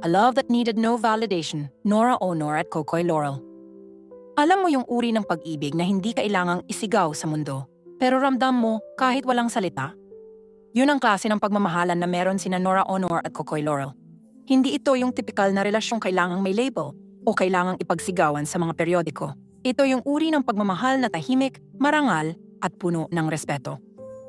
A love that needed no validation, Nora Honor at Kokoy Laurel. Alam mo yung uri ng pag-ibig na hindi kailangang isigaw sa mundo, pero ramdam mo kahit walang salita? Yun ang klase ng pagmamahalan na meron sina Nora Honor at Kokoy Laurel. Hindi ito yung typical na relasyong kailangang may label o kailangang ipagsigawan sa mga periodiko. Ito yung uri ng pagmamahal na tahimik, marangal, at puno ng respeto.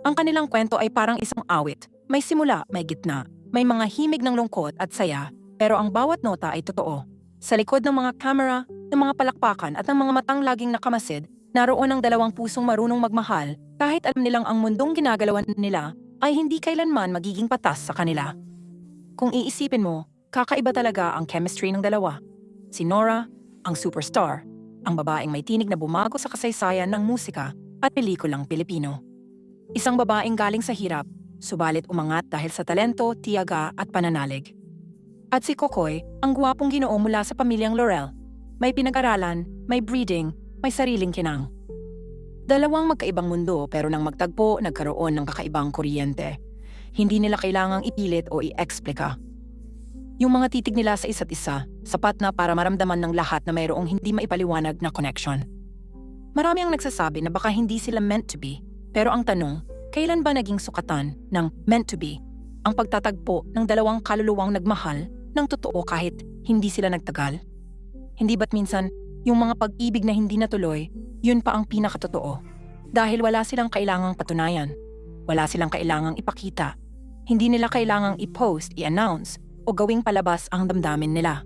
Ang kanilang kwento ay parang isang awit. May simula, may gitna, may mga himig ng lungkot at saya, pero ang bawat nota ay totoo. Sa likod ng mga kamera, ng mga palakpakan at ng mga matang laging nakamasid, naroon ang dalawang pusong marunong magmahal kahit alam nilang ang mundong ginagalawan nila ay hindi kailanman magiging patas sa kanila. Kung iisipin mo, kakaiba talaga ang chemistry ng dalawa. Si Nora, ang superstar, ang babaeng may tinig na bumago sa kasaysayan ng musika at pelikulang Pilipino. Isang babaeng galing sa hirap, subalit umangat dahil sa talento, tiyaga at pananalig. At si Kokoy, ang guwapong ginoo mula sa pamilyang Laurel. May pinag-aralan, may breeding, may sariling kinang. Dalawang magkaibang mundo pero nang magtagpo, nagkaroon ng kakaibang kuryente. Hindi nila kailangang ipilit o i-explika. Yung mga titig nila sa isa't isa, sapat na para maramdaman ng lahat na mayroong hindi maipaliwanag na connection. Marami ang nagsasabi na baka hindi sila meant to be, pero ang tanong, kailan ba naging sukatan ng meant to be ang pagtatagpo ng dalawang kaluluwang nagmahal ng totoo kahit hindi sila nagtagal? Hindi ba't minsan, yung mga pag-ibig na hindi natuloy, yun pa ang pinakatotoo? Dahil wala silang kailangang patunayan. Wala silang kailangang ipakita. Hindi nila kailangang i-post, i-announce, o gawing palabas ang damdamin nila.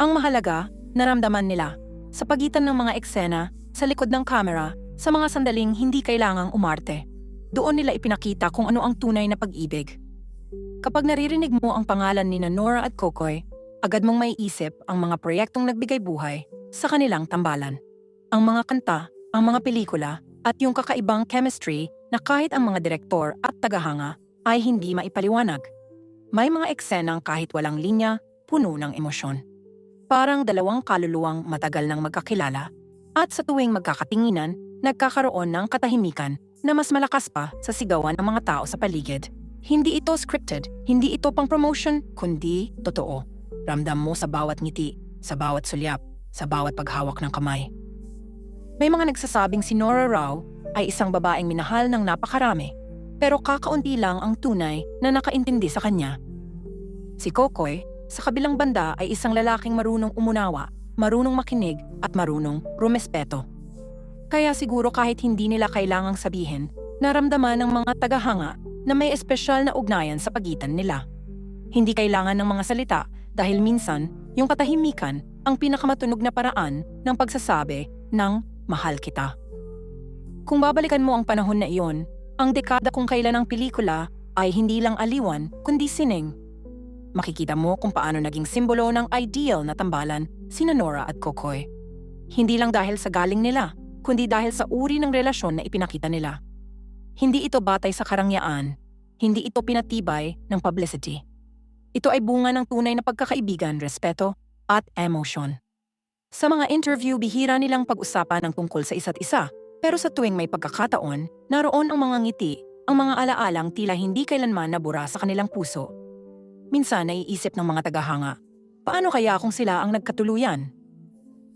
Ang mahalaga, naramdaman nila, sa pagitan ng mga eksena, sa likod ng kamera, sa mga sandaling hindi kailangang umarte. Doon nila ipinakita kung ano ang tunay na pag-ibig. Kapag naririnig mo ang pangalan ni Nora at Kokoy, agad mong maiisip ang mga proyektong nagbigay buhay sa kanilang tambalan. Ang mga kanta, ang mga pelikula, at yung kakaibang chemistry na kahit ang mga direktor at tagahanga ay hindi maipaliwanag. May mga eksenang kahit walang linya, puno ng emosyon. Parang dalawang kaluluwang matagal nang magkakilala at sa tuwing magkakatinginan, nagkakaroon ng katahimikan na mas malakas pa sa sigawan ng mga tao sa paligid. Hindi ito scripted, hindi ito pang promotion, kundi totoo. Ramdam mo sa bawat ngiti, sa bawat sulyap, sa bawat paghawak ng kamay. May mga nagsasabing si Nora Rao ay isang babaeng minahal ng napakarami, pero kakaunti lang ang tunay na nakaintindi sa kanya. Si Kokoy, sa kabilang banda ay isang lalaking marunong umunawa, marunong makinig at marunong rumespeto. Kaya siguro kahit hindi nila kailangang sabihin, naramdaman ng mga tagahanga na may espesyal na ugnayan sa pagitan nila. Hindi kailangan ng mga salita dahil minsan yung katahimikan ang pinakamatunog na paraan ng pagsasabi ng mahal kita. Kung babalikan mo ang panahon na iyon, ang dekada kung kailan ang pelikula ay hindi lang aliwan kundi sining. Makikita mo kung paano naging simbolo ng ideal na tambalan sina Nora at Kokoy. Hindi lang dahil sa galing nila, kundi dahil sa uri ng relasyon na ipinakita nila. Hindi ito batay sa karangyaan, hindi ito pinatibay ng publicity. Ito ay bunga ng tunay na pagkakaibigan, respeto, at emotion. Sa mga interview, bihira nilang pag-usapan ng tungkol sa isa't isa, pero sa tuwing may pagkakataon, naroon ang mga ngiti, ang mga alaalang tila hindi kailanman nabura sa kanilang puso. Minsan naiisip ng mga tagahanga, paano kaya kung sila ang nagkatuluyan?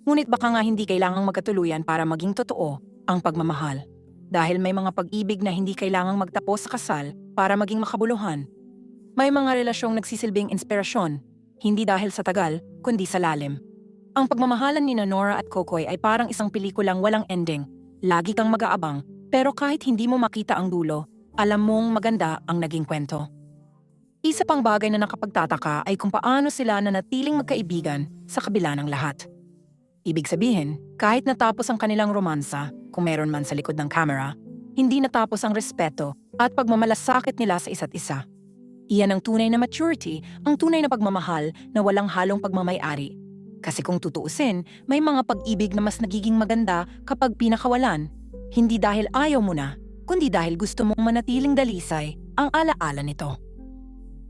Ngunit baka nga hindi kailangang magkatuluyan para maging totoo ang pagmamahal. Dahil may mga pag-ibig na hindi kailangang magtapos sa kasal para maging makabuluhan. May mga relasyong nagsisilbing inspirasyon, hindi dahil sa tagal, kundi sa lalim. Ang pagmamahalan ni Nora at Kokoy ay parang isang pelikulang walang ending. Lagi kang mag-aabang, pero kahit hindi mo makita ang dulo, alam mong maganda ang naging kwento. Isa pang bagay na nakapagtataka ay kung paano sila nanatiling magkaibigan sa kabila ng lahat. Ibig sabihin, kahit natapos ang kanilang romansa, kung meron man sa likod ng camera, hindi natapos ang respeto at pagmamalasakit nila sa isa't isa. Iyan ang tunay na maturity, ang tunay na pagmamahal na walang halong pagmamayari. Kasi kung tutuusin, may mga pag-ibig na mas nagiging maganda kapag pinakawalan. Hindi dahil ayaw mo na, kundi dahil gusto mong manatiling dalisay ang alaala nito.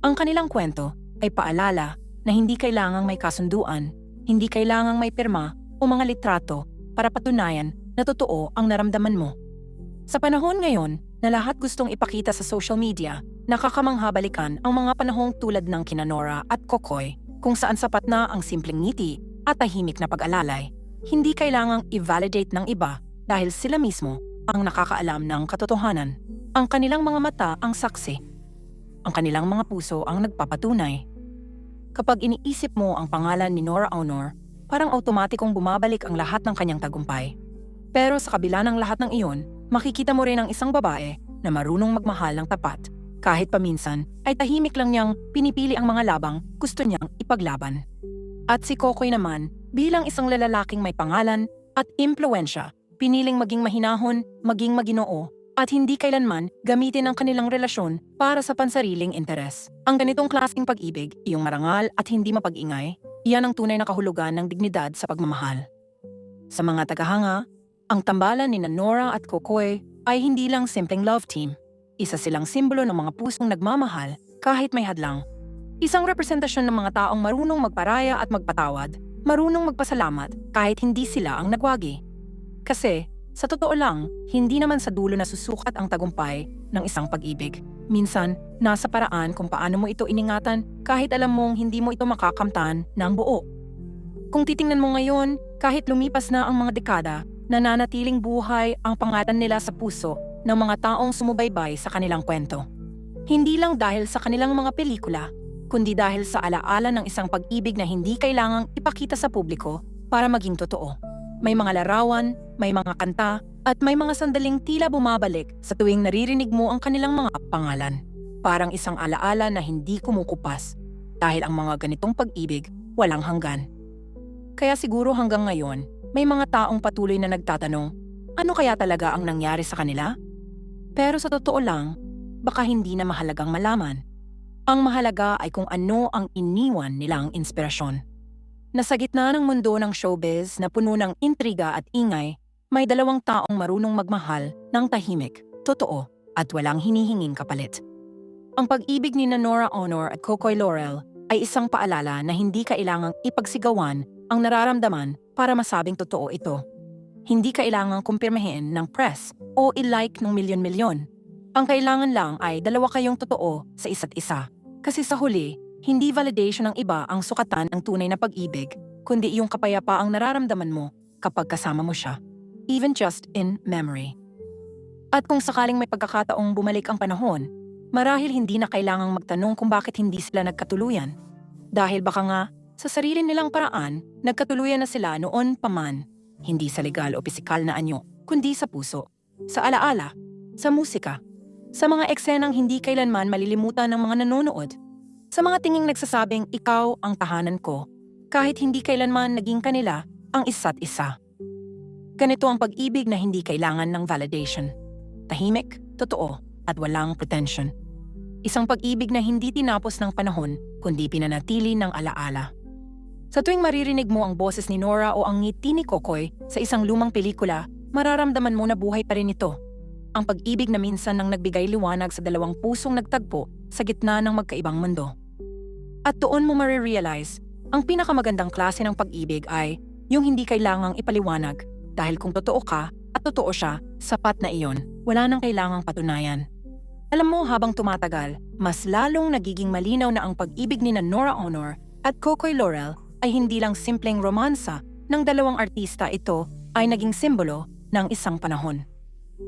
Ang kanilang kwento ay paalala na hindi kailangang may kasunduan, hindi kailangang may pirma o mga litrato para patunayan na totoo ang naramdaman mo. Sa panahon ngayon na lahat gustong ipakita sa social media, nakakamangha balikan ang mga panahong tulad ng kinanora at Kokoy kung saan sapat na ang simpleng ngiti at tahimik na pag-alalay. Hindi kailangang i-validate ng iba dahil sila mismo ang nakakaalam ng katotohanan. Ang kanilang mga mata ang saksi. Ang kanilang mga puso ang nagpapatunay. Kapag iniisip mo ang pangalan ni Nora Honor, parang automatikong bumabalik ang lahat ng kanyang tagumpay. Pero sa kabila ng lahat ng iyon, makikita mo rin ang isang babae na marunong magmahal ng tapat. Kahit paminsan, ay tahimik lang niyang pinipili ang mga labang gusto niyang ipaglaban. At si Kokoy naman, bilang isang lalalaking may pangalan at impluensya, piniling maging mahinahon, maging maginoo, at hindi kailanman gamitin ang kanilang relasyon para sa pansariling interes. Ang ganitong klaseng pag-ibig, iyong marangal at hindi mapag-ingay, iyan ang tunay na kahulugan ng dignidad sa pagmamahal. Sa mga tagahanga, ang tambalan ni Nora at Kokoy ay hindi lang simpleng love team. Isa silang simbolo ng mga pusong nagmamahal kahit may hadlang. Isang representasyon ng mga taong marunong magparaya at magpatawad, marunong magpasalamat kahit hindi sila ang nagwagi. Kasi, sa totoo lang, hindi naman sa dulo na susukat ang tagumpay ng isang pag-ibig. Minsan, nasa paraan kung paano mo ito iningatan kahit alam mong hindi mo ito makakamtan ng buo. Kung titingnan mo ngayon, kahit lumipas na ang mga dekada, nananatiling buhay ang pangalan nila sa puso ng mga taong sumubaybay sa kanilang kwento. Hindi lang dahil sa kanilang mga pelikula, kundi dahil sa alaala ng isang pag-ibig na hindi kailangang ipakita sa publiko para maging totoo. May mga larawan, may mga kanta, at may mga sandaling tila bumabalik sa tuwing naririnig mo ang kanilang mga pangalan. Parang isang alaala na hindi kumukupas dahil ang mga ganitong pag-ibig walang hanggan. Kaya siguro hanggang ngayon, may mga taong patuloy na nagtatanong, ano kaya talaga ang nangyari sa kanila? Pero sa totoo lang, baka hindi na mahalagang malaman. Ang mahalaga ay kung ano ang iniwan nilang inspirasyon. Nasa gitna ng mundo ng showbiz na puno ng intriga at ingay, may dalawang taong marunong magmahal ng tahimik, totoo, at walang hinihinging kapalit. Ang pag-ibig ni Nora Honor at Kokoy Laurel ay isang paalala na hindi kailangang ipagsigawan ang nararamdaman para masabing totoo ito. Hindi kailangang kumpirmahin ng press o i-like ng milyon-milyon. Ang kailangan lang ay dalawa kayong totoo sa isa't isa. Kasi sa huli, hindi validation ng iba ang sukatan ng tunay na pag-ibig, kundi yung kapayapaang nararamdaman mo kapag kasama mo siya. Even just in memory. At kung sakaling may pagkakataong bumalik ang panahon, marahil hindi na kailangang magtanong kung bakit hindi sila nagkatuluyan. Dahil baka nga, sa sarili nilang paraan, nagkatuluyan na sila noon pa man. Hindi sa legal o pisikal na anyo, kundi sa puso, sa alaala, sa musika, sa mga eksenang hindi kailanman malilimutan ng mga nanonood, sa mga tinging nagsasabing ikaw ang tahanan ko, kahit hindi kailanman naging kanila ang isa't isa. Ganito ang pag-ibig na hindi kailangan ng validation. Tahimik, totoo, at walang pretension. Isang pag-ibig na hindi tinapos ng panahon, kundi pinanatili ng alaala. Sa tuwing maririnig mo ang boses ni Nora o ang ngiti ni Kokoy sa isang lumang pelikula, mararamdaman mo na buhay pa rin ito. Ang pag-ibig na minsan nang nagbigay liwanag sa dalawang pusong nagtagpo sa gitna ng magkaibang mundo. At doon mo marirealize, ang pinakamagandang klase ng pag-ibig ay yung hindi kailangang ipaliwanag dahil kung totoo ka at totoo siya, sapat na iyon. Wala nang kailangang patunayan. Alam mo habang tumatagal, mas lalong nagiging malinaw na ang pag-ibig ni na Nora Honor at Kokoy Laurel ay hindi lang simpleng romansa ng dalawang artista ito ay naging simbolo ng isang panahon.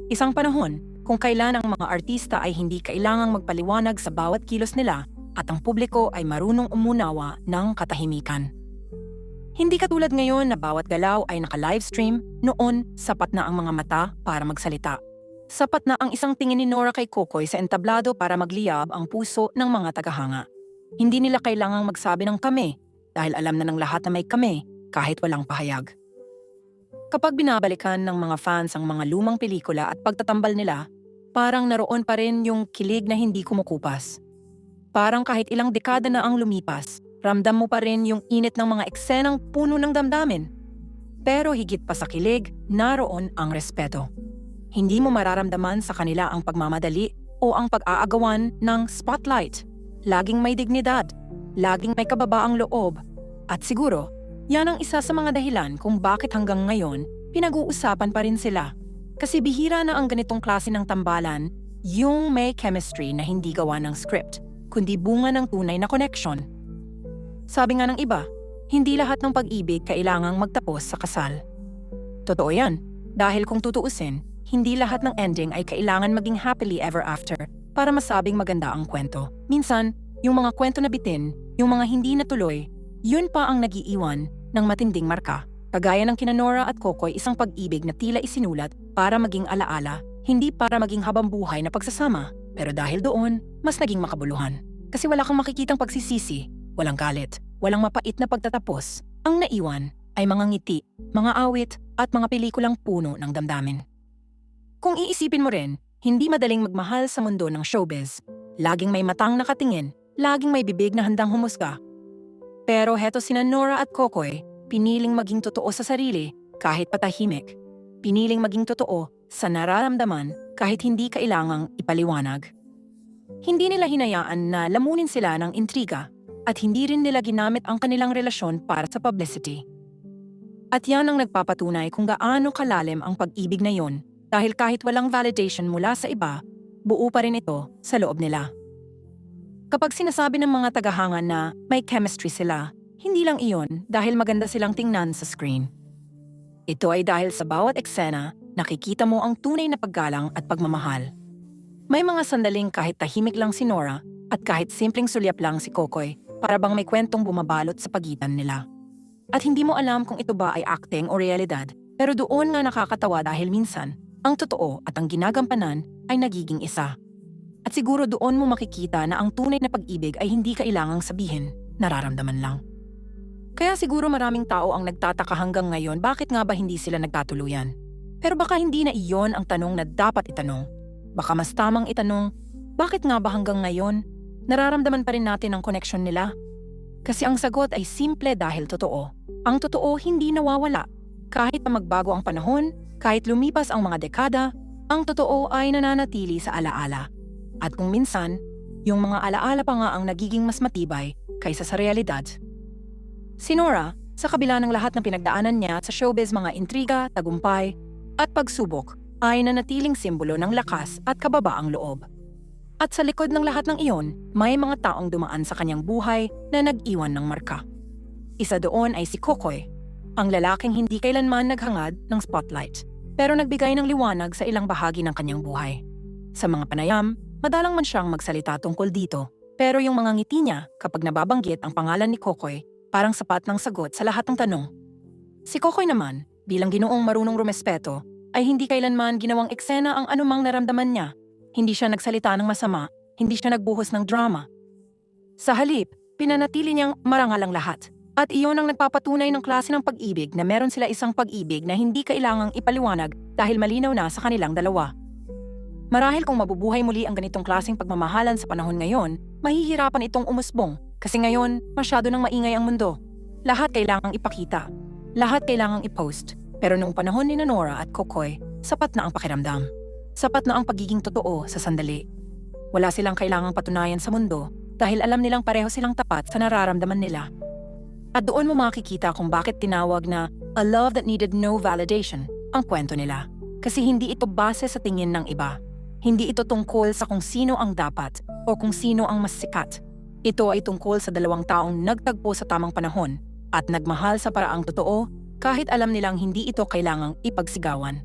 Isang panahon kung kailan ang mga artista ay hindi kailangang magpaliwanag sa bawat kilos nila at ang publiko ay marunong umunawa ng katahimikan. Hindi katulad ngayon na bawat galaw ay naka-livestream, noon sapat na ang mga mata para magsalita. Sapat na ang isang tingin ni Nora kay Kokoy sa entablado para magliyab ang puso ng mga tagahanga. Hindi nila kailangang magsabi ng kami dahil alam na ng lahat na may kami kahit walang pahayag. Kapag binabalikan ng mga fans ang mga lumang pelikula at pagtatambal nila, parang naroon pa rin yung kilig na hindi kumukupas. Parang kahit ilang dekada na ang lumipas, ramdam mo pa rin yung init ng mga eksenang puno ng damdamin. Pero higit pa sa kilig, naroon ang respeto. Hindi mo mararamdaman sa kanila ang pagmamadali o ang pag-aagawan ng spotlight. Laging may dignidad, laging may kababaang loob. At siguro, yan ang isa sa mga dahilan kung bakit hanggang ngayon pinag-uusapan pa rin sila. Kasi bihira na ang ganitong klase ng tambalan, yung may chemistry na hindi gawa ng script, kundi bunga ng tunay na connection. Sabi nga ng iba, hindi lahat ng pag-ibig kailangang magtapos sa kasal. Totoo yan, dahil kung tutuusin, hindi lahat ng ending ay kailangan maging happily ever after para masabing maganda ang kwento. Minsan, yung mga kwento na bitin, yung mga hindi natuloy, yun pa ang nagiiwan ng matinding marka. Kagaya ng kina Nora at Kokoy isang pag-ibig na tila isinulat para maging alaala, hindi para maging habang buhay na pagsasama. Pero dahil doon, mas naging makabuluhan. Kasi wala kang makikitang pagsisisi, walang galit, walang mapait na pagtatapos. Ang naiwan ay mga ngiti, mga awit at mga pelikulang puno ng damdamin. Kung iisipin mo rin, hindi madaling magmahal sa mundo ng showbiz. Laging may matang nakatingin, laging may bibig na handang humusga. Pero heto sina Nora at Kokoy, piniling maging totoo sa sarili kahit patahimik. Piniling maging totoo sa nararamdaman kahit hindi kailangang ipaliwanag. Hindi nila hinayaan na lamunin sila ng intriga at hindi rin nila ginamit ang kanilang relasyon para sa publicity. At yan ang nagpapatunay kung gaano kalalim ang pag-ibig na yon dahil kahit walang validation mula sa iba, buo pa rin ito sa loob nila. Kapag sinasabi ng mga tagahanga na may chemistry sila, hindi lang iyon dahil maganda silang tingnan sa screen. Ito ay dahil sa bawat eksena, nakikita mo ang tunay na paggalang at pagmamahal. May mga sandaling kahit tahimik lang si Nora at kahit simpleng sulyap lang si Kokoy para bang may kwentong bumabalot sa pagitan nila. At hindi mo alam kung ito ba ay acting o realidad, pero doon nga nakakatawa dahil minsan, ang totoo at ang ginagampanan ay nagiging isa. At siguro doon mo makikita na ang tunay na pag-ibig ay hindi kailangang sabihin, nararamdaman lang. Kaya siguro maraming tao ang nagtataka hanggang ngayon bakit nga ba hindi sila nagkatuluyan. Pero baka hindi na iyon ang tanong na dapat itanong. Baka mas tamang itanong, bakit nga ba hanggang ngayon, nararamdaman pa rin natin ang koneksyon nila? Kasi ang sagot ay simple dahil totoo. Ang totoo hindi nawawala. Kahit na magbago ang panahon, kahit lumipas ang mga dekada, ang totoo ay nananatili sa alaala. At kung minsan, yung mga alaala pa nga ang nagiging mas matibay kaysa sa realidad. Si Nora, sa kabila ng lahat ng pinagdaanan niya sa showbiz mga intriga, tagumpay, at pagsubok, ay nanatiling simbolo ng lakas at kababaang loob. At sa likod ng lahat ng iyon, may mga taong dumaan sa kanyang buhay na nag-iwan ng marka. Isa doon ay si Kokoy, ang lalaking hindi kailanman naghangad ng spotlight, pero nagbigay ng liwanag sa ilang bahagi ng kanyang buhay. Sa mga panayam, madalang man siyang magsalita tungkol dito, pero yung mga ngiti niya kapag nababanggit ang pangalan ni Kokoy, parang sapat ng sagot sa lahat ng tanong. Si Kokoy naman, bilang ginoong marunong rumespeto, ay hindi kailanman ginawang eksena ang anumang naramdaman niya. Hindi siya nagsalita ng masama, hindi siya nagbuhos ng drama. Sa halip, pinanatili niyang marangal ang lahat. At iyon ang nagpapatunay ng klase ng pag-ibig na meron sila isang pag-ibig na hindi kailangang ipaliwanag dahil malinaw na sa kanilang dalawa. Marahil kung mabubuhay muli ang ganitong klaseng pagmamahalan sa panahon ngayon, mahihirapan itong umusbong kasi ngayon masyado nang maingay ang mundo. Lahat kailangang ipakita. Lahat kailangang i-post. Pero noong panahon ni Nora at Kokoy, sapat na ang pakiramdam. Sapat na ang pagiging totoo sa sandali. Wala silang kailangang patunayan sa mundo dahil alam nilang pareho silang tapat sa nararamdaman nila. At doon mo makikita kung bakit tinawag na a love that needed no validation ang kwento nila. Kasi hindi ito base sa tingin ng iba. Hindi ito tungkol sa kung sino ang dapat o kung sino ang mas sikat. Ito ay tungkol sa dalawang taong nagtagpo sa tamang panahon at nagmahal sa paraang totoo kahit alam nilang hindi ito kailangang ipagsigawan.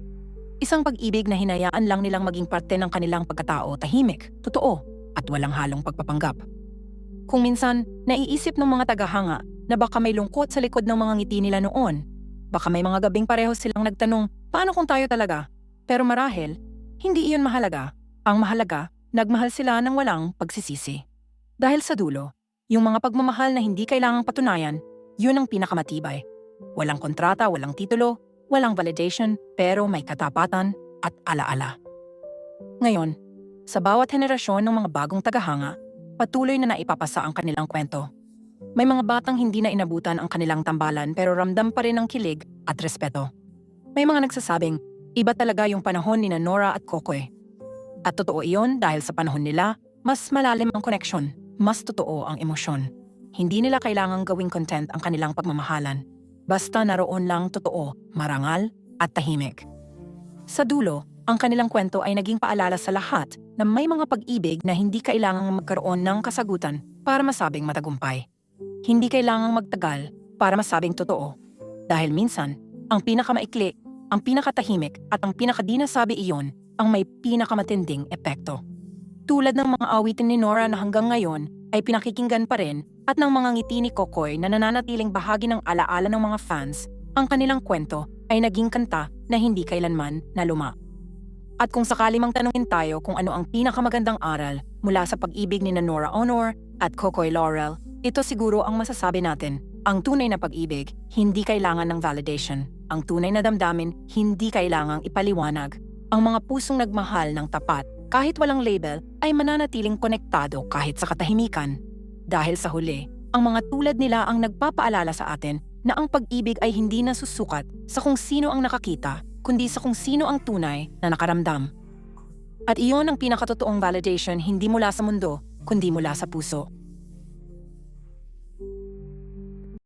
Isang pag-ibig na hinayaan lang nilang maging parte ng kanilang pagkatao tahimik, totoo, at walang halong pagpapanggap. Kung minsan, naiisip ng mga tagahanga na baka may lungkot sa likod ng mga ngiti nila noon. Baka may mga gabing pareho silang nagtanong, paano kung tayo talaga? Pero marahil, hindi iyon mahalaga. Ang mahalaga, nagmahal sila ng walang pagsisisi. Dahil sa dulo, yung mga pagmamahal na hindi kailangang patunayan, yun ang pinakamatibay. Walang kontrata, walang titulo, walang validation, pero may katapatan at alaala. Ngayon, sa bawat henerasyon ng mga bagong tagahanga, patuloy na naipapasa ang kanilang kwento. May mga batang hindi na inabutan ang kanilang tambalan pero ramdam pa rin ang kilig at respeto. May mga nagsasabing, iba talaga yung panahon ni Nora at Kokoy. At totoo iyon dahil sa panahon nila, mas malalim ang koneksyon, mas totoo ang emosyon. Hindi nila kailangang gawing content ang kanilang pagmamahalan. Basta naroon lang totoo, marangal at tahimik. Sa dulo, ang kanilang kwento ay naging paalala sa lahat na may mga pag-ibig na hindi kailangang magkaroon ng kasagutan para masabing matagumpay. hindi kailangang magtagal para masabing totoo. Dahil minsan, ang pinakamaikli, ang pinakatahimik at ang pinakadinasabi iyon ang may pinakamatinding epekto. Tulad ng mga awitin ni Nora na hanggang ngayon ay pinakikinggan pa rin at ng mga ngiti ni Kokoy na nananatiling bahagi ng alaala ng mga fans, ang kanilang kwento ay naging kanta na hindi kailanman naluma. At kung sakali mang tanungin tayo kung ano ang pinakamagandang aral mula sa pag-ibig ni Nora Honor at Kokoy Laurel, ito siguro ang masasabi natin. Ang tunay na pag-ibig, hindi kailangan ng validation. Ang tunay na damdamin, hindi kailangang ipaliwanag. Ang mga pusong nagmahal ng tapat, kahit walang label, ay mananatiling konektado kahit sa katahimikan. Dahil sa huli, ang mga tulad nila ang nagpapaalala sa atin na ang pag-ibig ay hindi nasusukat sa kung sino ang nakakita, kundi sa kung sino ang tunay na nakaramdam. At iyon ang pinakatotoong validation hindi mula sa mundo, kundi mula sa puso.